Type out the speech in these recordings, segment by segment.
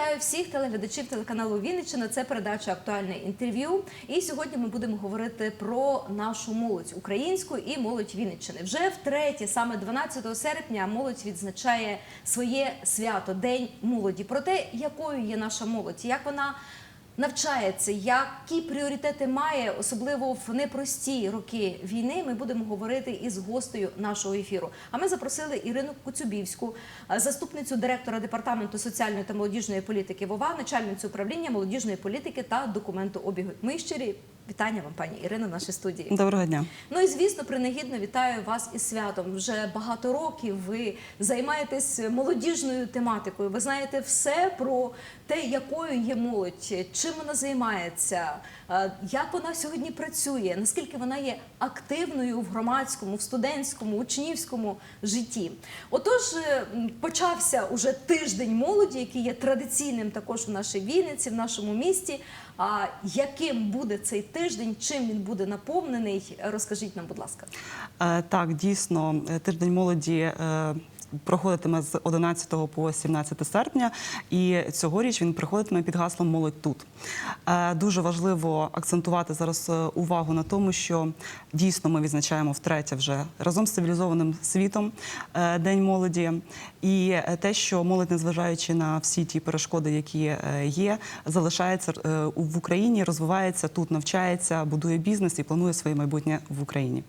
вітаю всіх телеглядачів телеканалу Вінниччина. Це передача актуальне інтерв'ю. І сьогодні ми будемо говорити про нашу молодь українську і молодь Вінниччини. Вже втретє, саме 12 серпня, молодь відзначає своє свято День молоді. Про те, якою є наша молодь, як вона. Навчається, які пріоритети має, особливо в непрості роки війни. Ми будемо говорити із гостею нашого ефіру. А ми запросили Ірину Куцюбівську, е, заступницю директора департаменту соціальної та молодіжної політики ВОВА, начальницю управління молодіжної політики та документообігу. Ми щирі вітання вам, пані Ірино, в нашій студії. Доброго дня. Ну і звісно, принагідно вітаю вас із святом. Вже багато років ви займаєтесь молодіжною тематикою. Ви знаєте все про те, якою є молодь, чим вона займається, е, як вона сьогодні працює, наскільки вона є активною в громадському, в студентському, учнівському житті. Отож, е, почався уже тиждень молоді, який є традиційним також у нашій Вінниці, в нашому місті. А яким буде цей тиждень? Чим він буде наповнений? Розкажіть нам, будь ласка. Е, Так, дійсно, е, тиждень молоді. Проходитиме з 11 по 17 серпня, і цьогоріч він проходитиме під гаслом Молодь тут. Е, Дуже важливо акцентувати зараз е, увагу на тому, що дійсно ми відзначаємо втретє вже разом з цивілізованим світом е, День молоді. І те, що молодь, незважаючи на всі ті перешкоди, які є, залишається в Україні, розвивається тут, навчається, будує бізнес і планує своє майбутнє в Україні.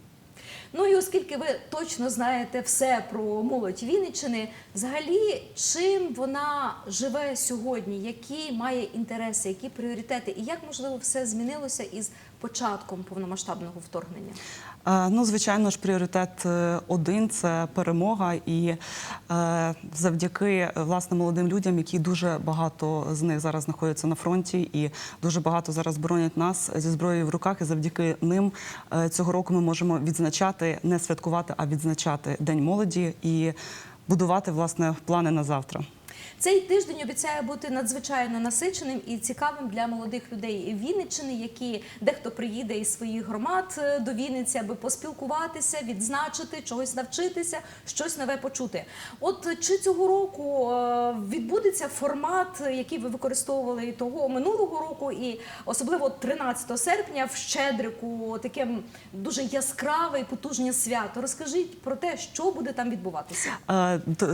Ну і оскільки ви точно знаєте все про молодь Вінниччини, взагалі чим вона живе сьогодні, які має інтереси, які пріоритети, і як можливо все змінилося із початком повномасштабного вторгнення? Е, Ну, звичайно ж, пріоритет е, один це перемога, і е, завдяки власне молодим людям, які дуже багато з них зараз знаходяться на фронті, і дуже багато зараз боронять нас зі зброєю в руках. І завдяки ним цього року ми можемо відзначати, не святкувати, а відзначати День молоді і будувати власне плани на завтра. Цей тиждень обіцяє бути надзвичайно насиченим і цікавим для молодих людей Вінниччини, які дехто приїде із своїх громад е, до Вінниці, аби поспілкуватися, відзначити, чогось навчитися, щось нове почути. От чи цього року е, відбудеться формат, е, який ви використовували того минулого року, і особливо 13 серпня в Щедрику, таке дуже яскраве і потужне свято. Розкажіть про те, що буде там відбуватися.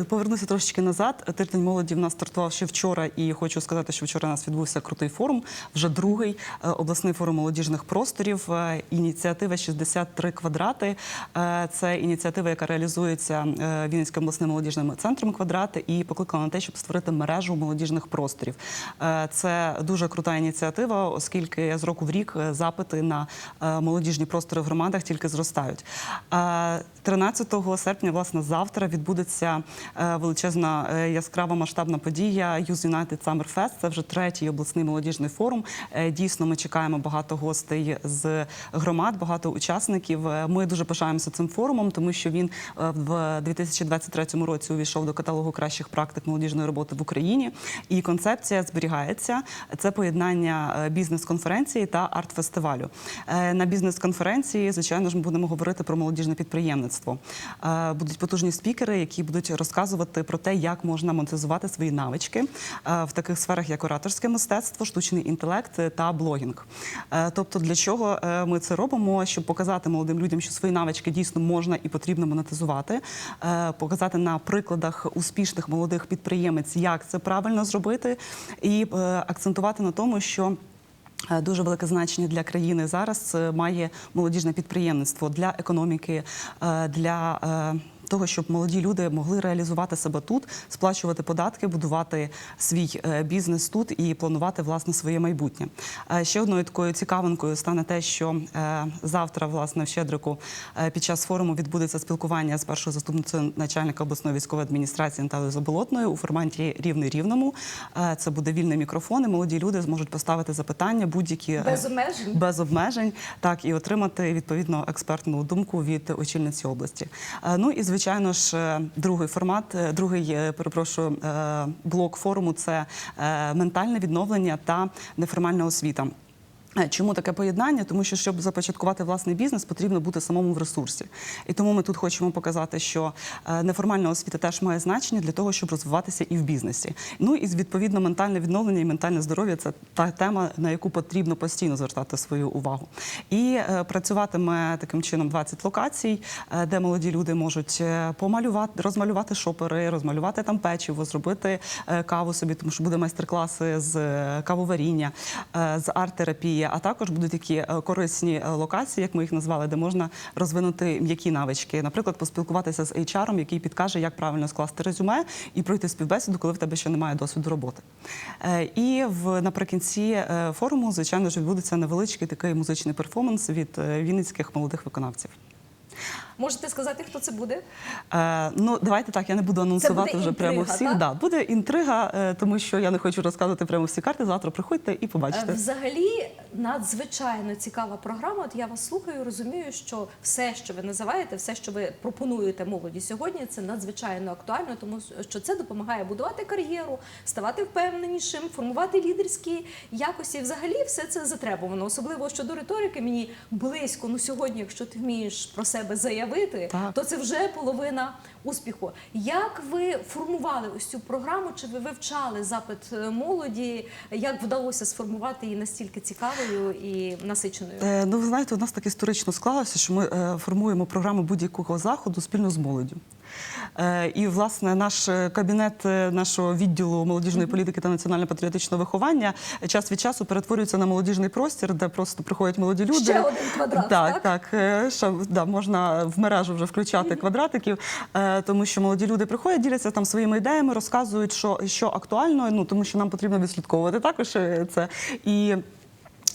Повернуся трошечки назад. Тиждень молоді в нас стартував ще вчора, і хочу сказати, що вчора у нас відбувся крутий форум. Вже другий е, обласний форум молодіжних просторів. Е, Ініціатива 63 квадрати. Е, Це ініціатива, яка реалізується Вінницьким обласним молодіжним центром квадрати і покликана на те, щоб створити мережу молодіжних просторів. Це дуже крута ініціатива, оскільки з року в рік запити на молодіжні простори в громадах тільки зростають. Е, 13 серпня, власне, завтра відбудеться величезна яскрава масштабна подія Youth United Summer Fest. Це вже третій обласний молодіжний форум. Е, Дійсно, ми чекаємо багато гостей з громад, багато учасників. Е, Ми дуже пишаємося цим форумом, тому що він е, в 2023 році увійшов до каталогу кращих практик молодіжної роботи в Україні. І концепція зберігається. Це поєднання бізнес-конференції та арт-фестивалю. На бізнес-конференції, звичайно ж, ми будемо говорити про молодіжне підприємництво. Будуть потужні спікери, які будуть розказувати про те, як можна монетизувати свої навички е, в таких сферах, як ораторське мистецтво, штучний інтелект е, та блогінг. Е, Тобто, для чого ми це робимо? Щоб показати молодим людям, що свої навички дійсно можна і потрібно монетизувати, показати на прикладах успішних молодих підприємець, як це правильно зробити, і акцентувати на тому, що. Дуже велике значення для країни зараз має молодіжне підприємництво для економіки, для того, щоб молоді люди могли реалізувати себе тут, сплачувати податки, будувати свій е, бізнес тут і планувати власне своє майбутнє. Е, Ще одною такою цікавинкою стане те, що е, завтра, власне, в Щедрику під час форуму відбудеться спілкування з першою заступницею начальника обласної військової адміністрації Наталією Заболотною у форматі рівний рівному. Це буде вільний мікрофон, і молоді люди зможуть поставити запитання будь-які Без обмежень? без обмежень, так і отримати відповідно експертну думку від очільниці області. Ну і звичайно ж, е, другий формат, е, другий е, перепрошую блок форуму це ментальне відновлення та неформальна освіта. Е, Чому таке поєднання? Тому що щоб започаткувати власний бізнес, потрібно бути самому в ресурсі. І тому ми тут хочемо показати, що е, неформальна освіта теж має значення для того, щоб розвиватися і в бізнесі. Ну і відповідно ментальне відновлення і ментальне здоров'я це та тема, на яку потрібно постійно звертати свою увагу. І е, працюватиме таким чином 20 локацій, де молоді люди можуть помалювати, розмалювати шопери, розмалювати там печиво, зробити каву собі, тому що буде майстер-класи з кавоваріння, з арт-терапії, а також будуть такі е, корисні е, локації, як ми їх назвали, де можна розвинути м'які навички. Наприклад, поспілкуватися з HR, який підкаже, як правильно скласти резюме і пройти співбесіду, коли в тебе ще немає досвіду роботи. Е, І в наприкінці форуму, звичайно ж, відбудеться невеличкий такий музичний перформанс від вінницьких молодих виконавців. Можете сказати, хто це буде? Е, ну, давайте так, я не буду анонсувати вже прямо всіх. так? Да, буде інтрига, е, тому що я не хочу розказувати прямо всі карти. Завтра приходьте і побачите. Е, Взагалі надзвичайно цікава програма. От я вас слухаю, розумію, що все, що ви називаєте, все, що ви пропонуєте молоді сьогодні, це надзвичайно актуально, тому що це допомагає будувати кар'єру, ставати впевненішим, формувати лідерські якості. Взагалі, все це затребувано. Особливо щодо риторики, мені близько. Ну сьогодні, якщо ти вмієш про себе заявити, Так. то це вже половина успіху. Як ви формували ось цю програму? Чи ви вивчали запит е, молоді? Як вдалося сформувати її настільки цікавою і насиченою? Е, Ну, ви знаєте, у нас так історично склалося, що ми е, формуємо програму будь-якого заходу спільно з молоддю. Е, І, власне, наш е, кабінет е, нашого відділу молодіжної політики та національно-патріотичного виховання час від часу перетворюється на молодіжний простір, де просто приходять молоді люди. Ще один квадрат, так? Так, так. Що, да, можна в мережу вже включати квадратиків, тому що молоді люди приходять, діляться там своїми ідеями, розказують, що, що актуально, ну тому що нам потрібно відслідковувати також це. І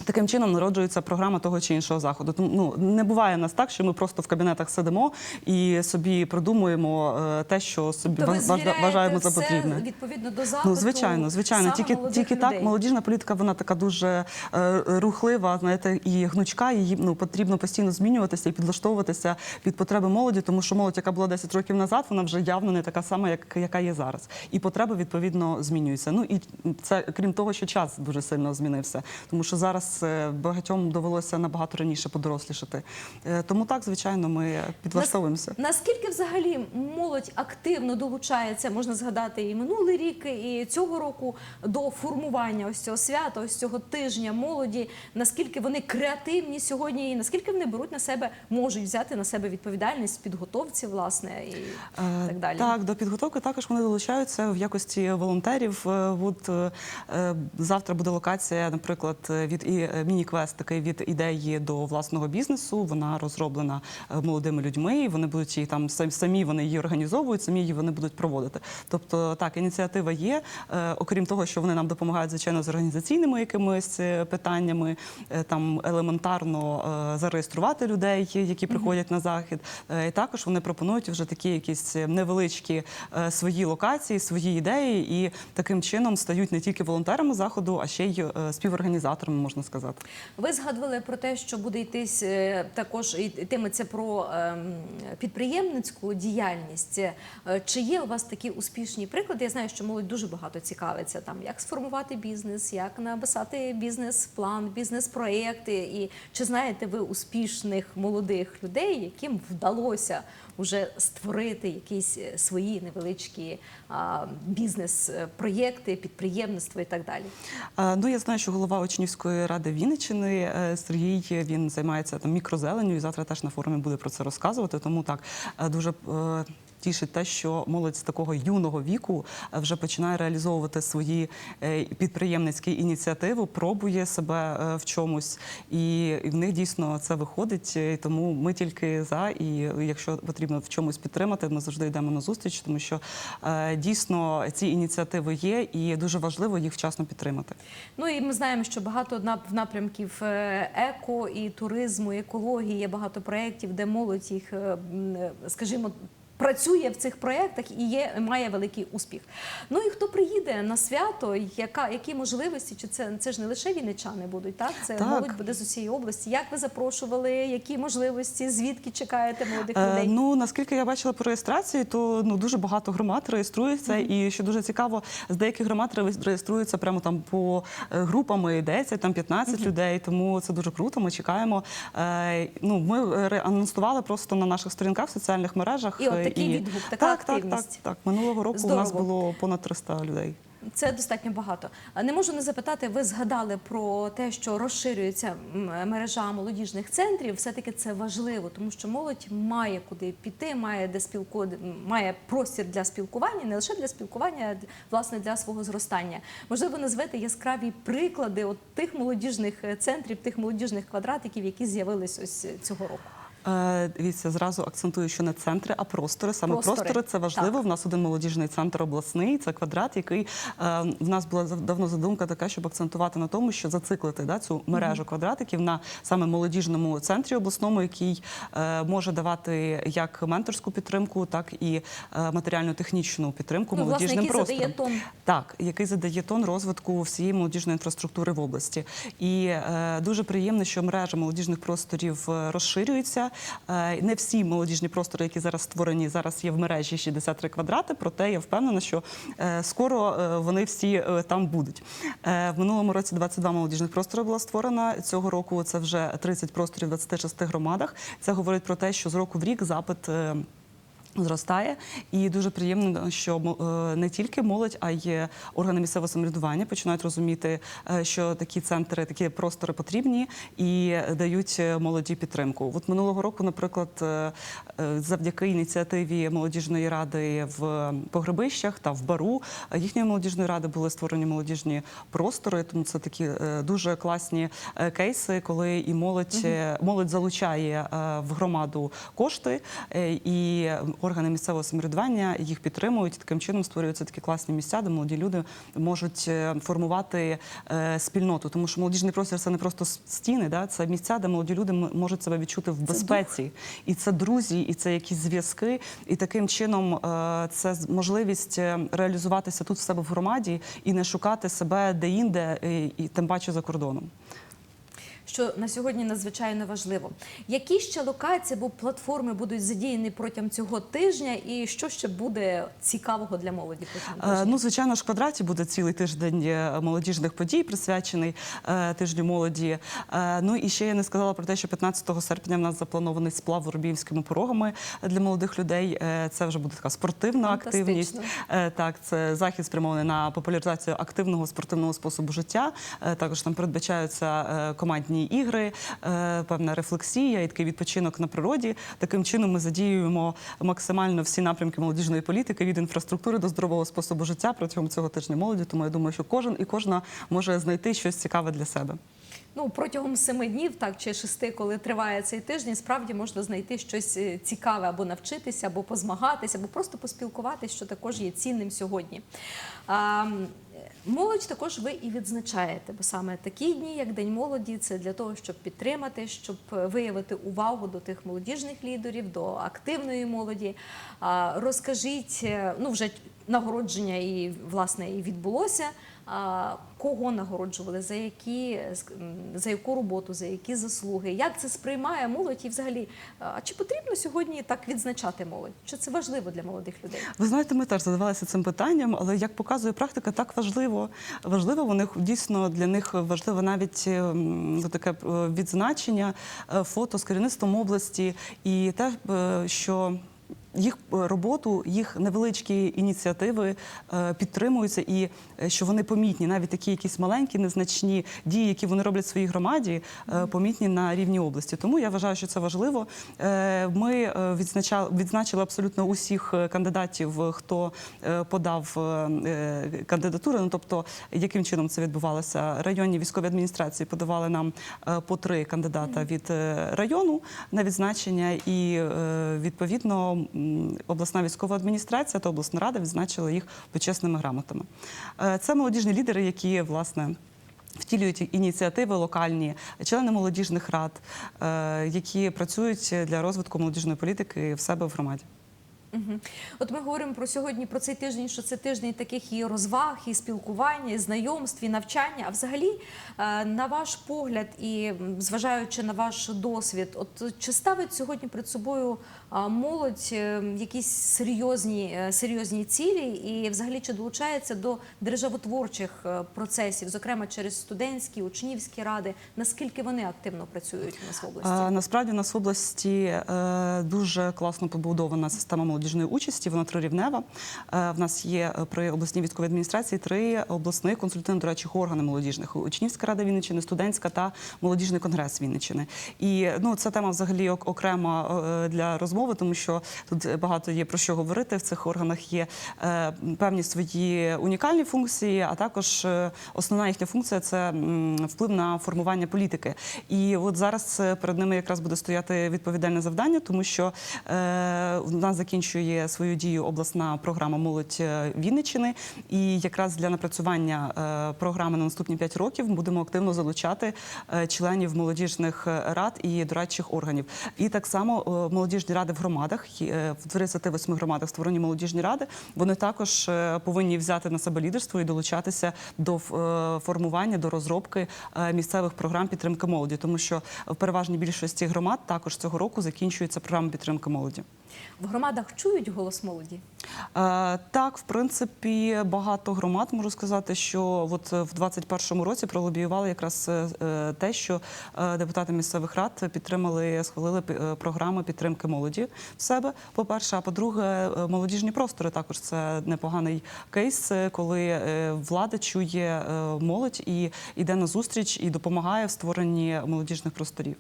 Таким чином народжується програма того чи іншого заходу. Тому ну не буває в нас так, що ми просто в кабінетах сидимо і собі придумуємо е, те, що собі То ви ва- звіряєте вважаємо за потрібне. відповідно до запиту. Ну, звичайно, звичайно. саме Тільки, тільки людей. так молодіжна політика вона така дуже е, рухлива, знаєте, і гнучка. Її ну потрібно постійно змінюватися і підлаштовуватися під потреби молоді, тому що молодь, яка була 10 років назад, вона вже явно не така сама, як яка є зараз. І потреби відповідно змінюються. Ну і це крім того, що час дуже сильно змінився, тому що зараз е, багатьом довелося набагато раніше подорослішати. Е, Тому так, звичайно, ми підлаштовуємося. Наскільки взагалі молодь активно долучається, можна згадати і минулий рік, і цього року до формування ось цього свята, ось цього тижня молоді, наскільки вони креативні сьогодні, і наскільки вони беруть на себе, можуть взяти на себе відповідальність підготовці, власне, і Е, так далі. Так, до підготовки також вони долучаються в якості волонтерів. От завтра буде локація, наприклад, від і е, міні-квест такий від ідеї до власного бізнесу. Вона розроблена е, молодими людьми. і Вони будуть її там сам- самі вони її організовують, самі її вони будуть проводити. Тобто, так, ініціатива є. Е, Окрім того, що вони нам допомагають звичайно з організаційними якимись питаннями, там елементарно зареєструвати людей, які приходять на захід. І також вони пропонують вже такі якісь невеличкі свої локації, свої ідеї, і таким чином стають не тільки волонтерами заходу, а ще й співорганізаторами, можна сказати. Ви згадували про те, що буде йтись е, також йтиметься про ем, підприємницьку діяльність. Е, Чи є у вас такі успішні приклади? Я знаю, що молодь дуже багато цікавиться там, як сформувати бізнес, як написати бізнес-план, бізнес-проекти. І чи знаєте ви успішних молодих людей, яким вдалося вже створити якісь е, свої невеличкі бізнес-проєкти, підприємництво і так далі? Е, Ну, я знаю, що голова Учнівської ради Вінниччини е, Сергій він займається там мікрозеленню, і завтра теж на форумі буде про це розказувати. Тому так е, дуже е, тішить те, що молодь з такого юного віку е, вже починає реалізовувати свої е, підприємницькі ініціативи, пробує себе е, в чомусь, і в них дійсно це виходить. Тому ми тільки за. І якщо потрібно в чомусь підтримати, ми завжди йдемо на зустріч, тому що дійсно ці ініціативи є, і дуже важливо їх вчасно підтримати. Ну і ми знаємо, що багато нап- напрямків еко і туризму, і екології є багато проєктів, де молодь їх, скажімо. Працює в цих проєктах і є має великий успіх. Ну і хто приїде на свято, яка які можливості? Чи це це ж не лише вінничани будуть? Так це Так. молодь буде з усієї області. Як ви запрошували? Які можливості? Звідки чекаєте молодих Е, людей? Ну наскільки я бачила по реєстрації, то ну дуже багато громад реєструється, і що дуже цікаво, з деяких громад реєструються прямо там по е, групами 10, там 15 людей. Тому це дуже круто. Ми чекаємо. Е, Ну ми ре- анонсували просто на наших сторінках в соціальних мережах. І от е, такий відгук, така так, так, активність. так, так. Минулого року у нас було понад 300 людей. Це достатньо багато. Не можу не запитати. Ви згадали про те, що розширюється мережа молодіжних центрів. Все таки це важливо, тому що молодь має куди піти, має де спілку... має простір для спілкування, не лише для спілкування, а власне для свого зростання. Можливо, назвете яскраві приклади от тих молодіжних е, центрів, тих молодіжних квадратиків, які з'явились ось цього року. Е, Дивіться, зразу акцентую, що не центри, а простори. Саме Простори. простори, це важливо. Так. В нас один молодіжний центр обласний, це квадрат, який е, в нас була давно задумка така, щоб акцентувати на тому, що зациклити да, цю мережу квадратиків на саме молодіжному центрі обласному, який е, може давати як менторську підтримку, так і матеріально-технічну підтримку Ну, власне, молодіжним який просторам. задає тон. Так, який задає тон розвитку всієї молодіжної інфраструктури в області. І дуже приємно, що мережа молодіжних просторів розширюється. Е, не всі молодіжні простори, які зараз створені, зараз є в мережі 63 квадрати. Проте я впевнена, що е, скоро е, вони всі там будуть. В минулому році 22 молодіжних простори була створена. Цього року це вже 30 просторів в 26 громадах. Це говорить про те, що з року в рік запит. Зростає і дуже приємно, що е, не тільки молодь, а й органи місцевого самоврядування починають розуміти, е, що такі центри, такі простори потрібні і дають е, молоді підтримку. От минулого року, наприклад, завдяки ініціативі молодіжної ради в Погребищах та в Бару їхньої молодіжної ради були створені молодіжні простори. Тому це такі дуже класні кейси, коли і молодь молодь залучає в громаду кошти, і органи місцевого самоврядування їх підтримують. Таким чином створюються такі класні місця, де молоді люди можуть е, формувати е, спільноту. Тому що молодіжний простір це не просто стіни, да? це місця, де молоді люди можуть себе відчути в безпеці. І це друзі, і це якісь зв'язки. І таким чином е, це можливість реалізуватися тут в себе в громаді і не шукати себе де-інде, і тим паче за кордоном. Що на сьогодні надзвичайно важливо. Які ще локації або платформи будуть задіяні протягом цього тижня, і що ще буде цікавого для молоді Е? Ну, звичайно ж, в квадраті буде цілий тиждень е, молодіжних подій, присвячений е, тижню молоді. Ну і ще я не сказала про те, що 15 серпня в нас запланований сплав воробіївськими порогами для молодих людей. Це вже буде така спортивна активність. Так, це захід спрямований на популяризацію активного спортивного способу життя. Також там передбачаються е, командні ігри, е, певна рефлексія і такий відпочинок на природі. Таким чином ми задіюємо максимально всі напрямки молодіжної політики від інфраструктури до здорового способу життя протягом цього тижня молоді. Тому я думаю, що кожен і кожна може знайти щось цікаве для себе. Ну протягом семи днів, так чи шести, коли триває цей тиждень, справді можна знайти щось е, цікаве або навчитися, або позмагатися, або просто поспілкуватися, що також є цінним сьогодні. Молодь також ви і відзначаєте, бо саме такі дні, як День молоді, це для того, щоб підтримати, щоб виявити увагу до тих молодіжних лідерів, до активної молоді. Розкажіть, е, ну вже нагородження і власне і відбулося. Кого нагороджували, за які за яку роботу, за які заслуги? Як це сприймає молодь? І взагалі, а чи потрібно сьогодні так відзначати молодь? Чи це важливо для молодих людей? Ви знаєте, ми теж задавалися цим питанням, але як показує практика, так важливо. Важливо вони дійсно для них важливо навіть ем, ну, таке е, відзначення е, фото з керівництвом області і те, е, що. Їх е, роботу, їх невеличкі ініціативи е, підтримуються, і е, що вони помітні, навіть такі якісь маленькі, незначні дії, які вони роблять в своїй громаді, помітні на рівні області. Тому я вважаю, що це важливо. Ми відзначили абсолютно усіх кандидатів, хто подав кандидатури. Ну тобто, яким чином це відбувалося? Районні військові адміністрації подавали нам по три кандидата від району на відзначення, і відповідно обласна військова адміністрація та обласна рада відзначили їх почесними грамотами. Е, Це молодіжні лідери, які власне. Втілюють ініціативи локальні, члени молодіжних рад, е, які працюють для розвитку молодіжної політики в себе в громаді. От ми говоримо про сьогодні про цей тиждень, що це тиждень таких і розваг, і спілкування, і знайомств, і навчання. А взагалі, е, на ваш погляд, і зважаючи на ваш досвід, от чи ставить сьогодні перед собою молодь е, якісь серйозні, е, серйозні цілі, і взагалі чи долучається до державотворчих е, процесів, зокрема через студентські, учнівські ради, наскільки вони активно працюють у нас в області? Е, Насправді в нас в області е, дуже класно побудована система молодіжної участі. Вона трирівнева. Е, В нас є е, при обласній військовій адміністрації три обласних консультативно-дорадчих органи молодіжних: учнівська рада Вінниччини, студентська та молодіжний конгрес Вінниччини. І ну ця тема взагалі окрема е, для розмови, тому що тут багато є про що говорити. В цих органах є певні свої унікальні функції, а також основна їхня функція це вплив на формування політики. І от зараз перед ними якраз буде стояти відповідальне завдання, тому що в нас закінчує свою дію обласна програма Молодь е, Вінниччини. І якраз для напрацювання е, програми на наступні 5 років будемо активно залучати е, членів молодіжних рад і дорадчих органів. І так само молодіжні ради в громадах в 38 громадах створені молодіжні ради. Вони також повинні взяти на себе лідерство і долучатися до формування, до розробки місцевих програм підтримки молоді, тому що в переважній більшості громад також цього року закінчується програма підтримки молоді. В громадах чують голос молоді? Е, Так, в принципі, багато громад можу сказати, що от в 21-му році пролобіювали якраз е, е, те, що е, депутати місцевих рад підтримали, схвалили е, програми підтримки молоді в себе. По-перше, а по-друге, е, молодіжні простори також це непоганий кейс, е, коли е, влада чує е, молодь і йде на зустріч і допомагає в створенні молодіжних просторів.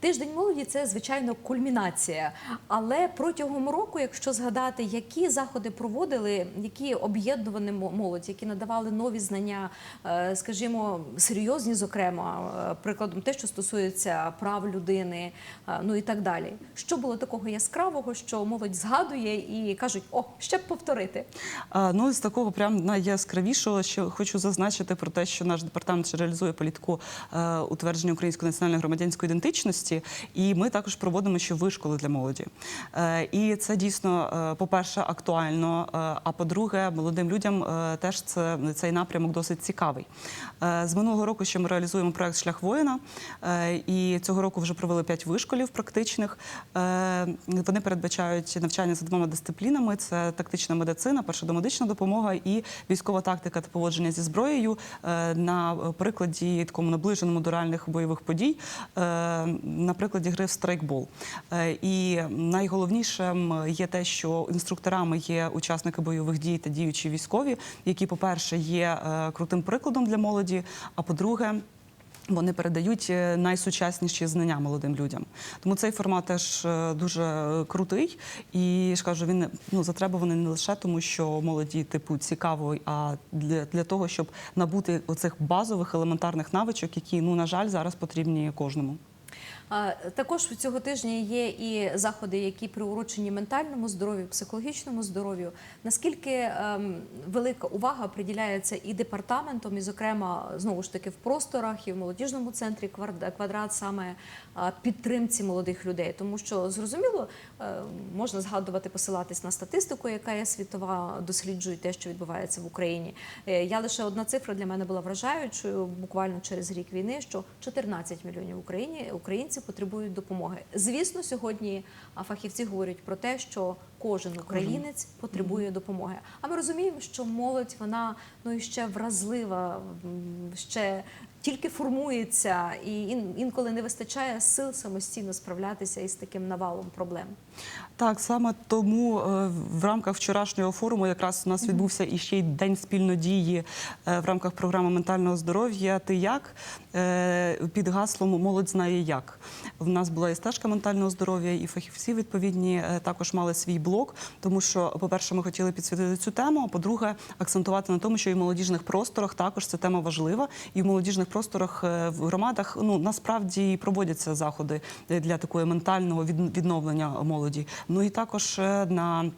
Тиждень молоді це звичайно кульмінація. Але протягом року, якщо згадати, які заходи проводили, які об'єднували молодь, які надавали нові знання, е, скажімо, серйозні, зокрема, е, прикладом те, що стосується прав людини, е, ну і так далі. Що було такого яскравого, що молодь згадує і кажуть, о, ще б повторити. А, Ну, з такого прям найяскравішого, що хочу зазначити про те, що наш департамент реалізує політику е, утвердження української національної громадянської ідентичності, і ми також проводимо ще вишколи для молоді. Е, і це дійсно, е, по-перше, актуально. е, а по-друге, молодим людям теж це цей напрямок досить цікавий. З минулого року ще ми реалізуємо проект Шлях воїна, і цього року вже провели п'ять вишколів практичних. Вони передбачають навчання за двома дисциплінами: це тактична медицина, перша домедична допомога і військова тактика та поводження зі зброєю на прикладі такому наближеному до реальних бойових подій, на прикладі гри в страйкбол. Е, І найголовнішим є те, що інструкторами є учасники бойових дій та діючі військові, які, по-перше, є е, крутим прикладом для молоді. А по-друге, вони передають е, найсучасніші знання молодим людям. Тому цей формат теж дуже крутий. І ж кажу, він ну затребуваний не лише тому, що молоді типу цікаво, а для, для того, щоб набути оцих базових елементарних навичок, які ну на жаль зараз потрібні кожному. Також цього тижня є і заходи, які приурочені ментальному здоров'ю, психологічному здоров'ю. Наскільки ем, велика увага приділяється і департаментом, і, зокрема, знову ж таки в просторах і в молодіжному центрі «Квард- квадрат саме підтримці молодих людей, тому що зрозуміло е, можна згадувати, посилатись на статистику, яка є світова, досліджує те, що відбувається в Україні. Е, Я лише одна цифра для мене була вражаючою буквально через рік війни, що 14 мільйонів Україні українців потребують допомоги. Звісно, сьогодні фахівці говорять про те, що кожен українець потребує допомоги. А ми розуміємо, що молодь вона ну і ще вразлива, ще тільки формується, і інколи не вистачає сил самостійно справлятися із таким навалом проблем. Так, саме тому е, в рамках вчорашнього форуму якраз у нас відбувся і ще й день спільнодії е, в рамках програми ментального здоров'я. Ти як Е, під гаслом Молодь знає як. В нас була і стежка ментального здоров'я, і фахівці відповідні також мали свій блок. Тому що, по-перше, ми хотіли підсвітити цю тему. А по-друге, акцентувати на тому, що і в молодіжних просторах також ця тема важлива. І в молодіжних просторах е, в громадах ну насправді проводяться заходи для такої ментального від- відновлення молоді. Ну і також е, на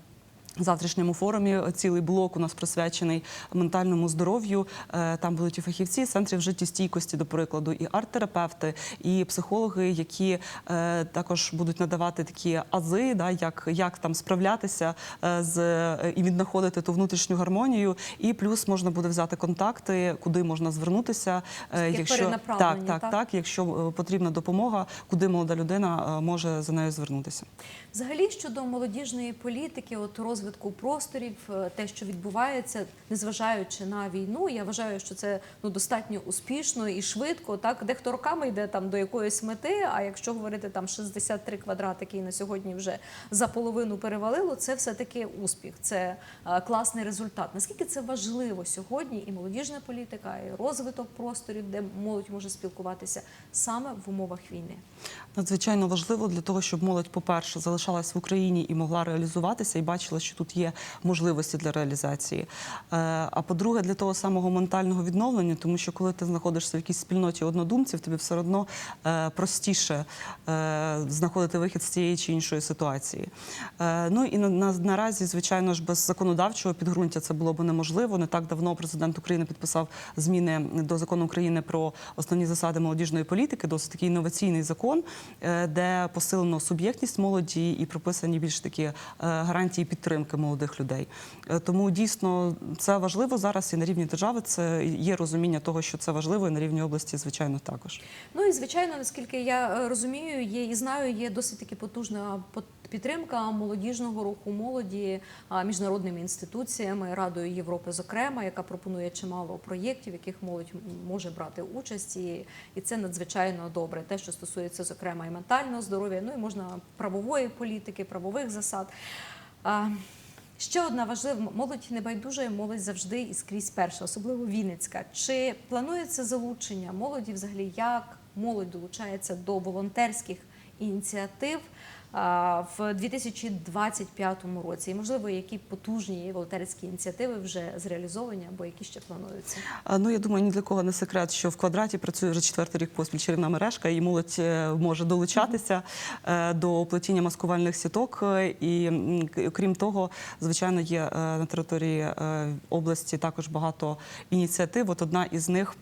Завтрашньому форумі цілий блок у нас присвячений ментальному здоров'ю. Е, Там будуть і фахівці центрів життєстійкості, до прикладу, і арт-терапевти, і психологи, які е, також будуть надавати такі ази, да, як, як там справлятися е, з і віднаходити ту внутрішню гармонію. І плюс можна буде взяти контакти, куди можна звернутися, Таке так, так, так? так, якщо потрібна допомога, куди молода людина може за нею звернутися. Взагалі щодо молодіжної політики, от розвитку просторів, е, те, що відбувається, незважаючи на війну, я вважаю, що це ну достатньо успішно і швидко. Так, дехто роками йде там до якоїсь мети. А якщо говорити там 63 квадратики, і на сьогодні вже за половину перевалило, це все таки успіх. Це е, класний результат. Наскільки це важливо сьогодні, і молодіжна політика, і розвиток просторів, де молодь може спілкуватися саме в умовах війни. Надзвичайно важливо для того, щоб молодь, по-перше, залишалась в Україні і могла реалізуватися, і бачила, що тут є можливості для реалізації. Е, А по-друге, для того самого ментального відновлення, тому що коли ти знаходишся в якійсь спільноті однодумців, тобі все одно е, простіше е, знаходити вихід з цієї чи іншої ситуації. Ну і на, на, наразі, звичайно ж, без законодавчого підґрунтя це було б неможливо. Не так давно президент України підписав зміни до закону України про основні засади молодіжної політики, досить такий інноваційний закон, де посилено суб'єктність молоді і прописані більш такі гарантії підтримки молодих людей. Е, Тому дійсно це важливо зараз і на рівні держави. Це є розуміння того, що це важливо, і на рівні області, звичайно, також. Ну і звичайно, наскільки я е, розумію, є і знаю, є досить таки потужна підтримка молодіжного руху молоді міжнародними інституціями, Радою Європи, зокрема, яка пропонує чимало проєктів, в яких молодь може брати участь, і це надзвичайно добре. Те, що стосується зокрема і ментального здоров'я, ну і можна правової політики, правових засад. Ще одна важлива молодь небайдужа, молодь завжди і скрізь перша, особливо Вінницька. Чи планується залучення молоді взагалі, як молодь долучається до волонтерських ініціатив в 2025 році? І можливо, які потужні волонтерські ініціативи вже зреалізовані або які ще плануються? Ну я думаю, ні для кого не секрет, що в квадраті працює вже четвертий рік поспіль чарівна мережка, і молодь е, може долучатися е, до плетіння маскувальних сіток. Е, І крім того, звичайно, є на території області також багато ініціатив. От одна із них.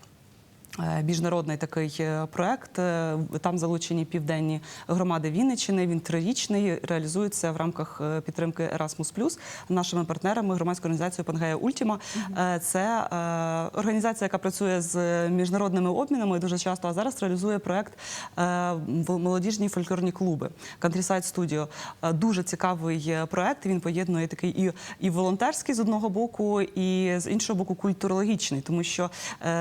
Е, Міжнародний такий е, проект. Е, Там залучені південні громади Вінниччини. Він трирічний, реалізується в рамках підтримки Erasmus+, нашими партнерами громадською організацією Пангея Ультіма. Це організація, яка працює з міжнародними обмінами і дуже часто, а зараз реалізує проект в- молодіжні фольклорні клуби Countryside Studio. Дуже цікавий проект. Він поєднує такий і, і волонтерський з одного боку, і з іншого боку культурологічний, тому що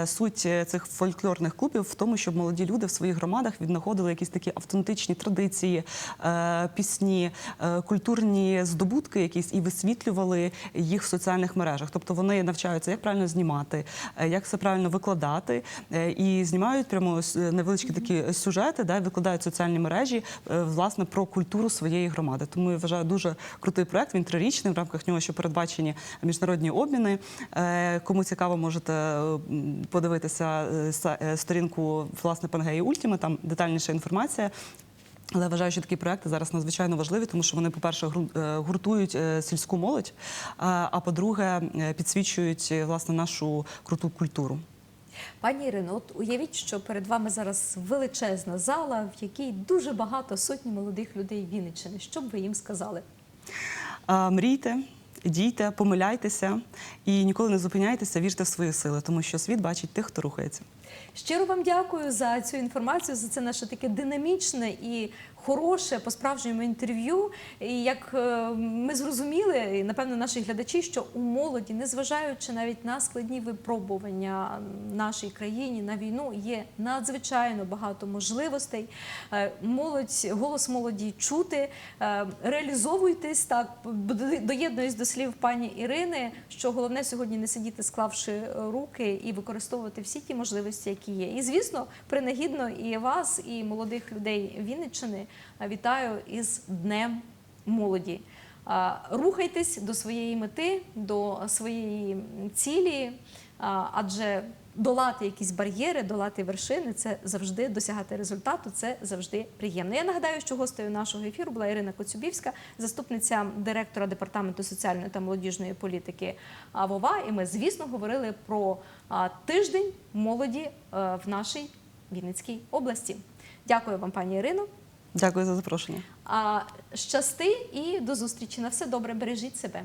суть цих фольклорних клубів в тому, щоб молоді люди в своїх громадах віднаходили якісь такі автентичні традиції, е, пісні, е, культурні здобутки, якісь і висвітлювали їх в соціальних мережах. Тобто вони навчаються, як правильно знімати, е, як це правильно викладати, і знімають прямо невеличкі такі сюжети, да, викладають соціальні мережі власне про культуру своєї громади. Тому я вважаю дуже крутий проект. Він трирічний. В рамках нього ще передбачені міжнародні обміни. Кому цікаво, можете подивитися сторінку власне Пангеї Ультіми. Там детальніша інформація. Але я вважаю, що такі проекти зараз надзвичайно важливі, тому що вони, по-перше, е, гуртують е, сільську молодь, а по-друге, е, підсвічують е, власне нашу круту культуру. Пані Ірино, от уявіть, що перед вами зараз величезна зала, в якій дуже багато сотні молодих людей Вінниччини. Що б ви їм сказали? А, Мрійте, дійте, помиляйтеся і ніколи не зупиняйтеся, вірте в свої сили, тому що світ бачить тих, хто рухається. Щиро вам дякую за цю інформацію, за це наше таке динамічне і хороше по-справжньому інтерв'ю. І як е, ми зрозуміли, і напевно наші глядачі, що у молоді, незважаючи навіть на складні випробування нашій країні на війну, є надзвичайно багато можливостей. Е, Молодь, голос молоді чути, е, реалізовуйтесь так. До- Доєднуюсь до слів пані Ірини, що головне сьогодні не сидіти, склавши руки і використовувати всі ті можливості, які є. І звісно, принагідно і вас, і молодих людей Вінниччини вітаю із Днем молоді. Рухайтесь до своєї мети, до своєї цілі, адже долати якісь бар'єри, долати вершини це завжди досягати результату. Це завжди приємно. Я нагадаю, що гостею нашого ефіру була Ірина Коцюбівська, заступниця директора департаменту соціальної та молодіжної політики ВОВА. І ми, звісно, говорили про тиждень молоді е, в нашій Вінницькій області. Дякую вам, пані Ірино. Дякую за запрошення. А щасти і до зустрічі. На все добре, бережіть себе.